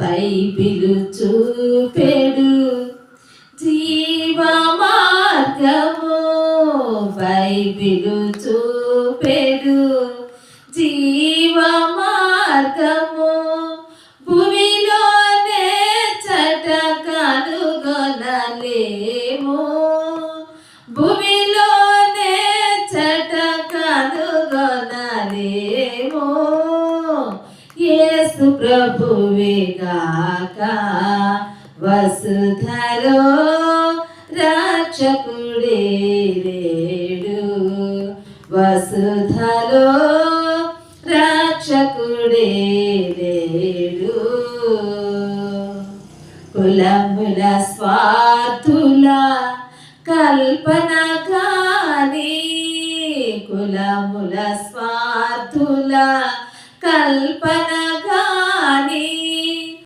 Bible చూపెడు. జీవ మార్గము Bible చూపెడు. జీవ మార్గము భూమిలోనే చట కనుగొనలేము భూమి యేసు ప్రభువేగాక వసుధలో రక్షకుడే లేడు. వసుధలో రక్షకుడే లేడు. కులముల స్వార్థుల కల్పన కాని కులముల స్వార్థుల కల్పన కాని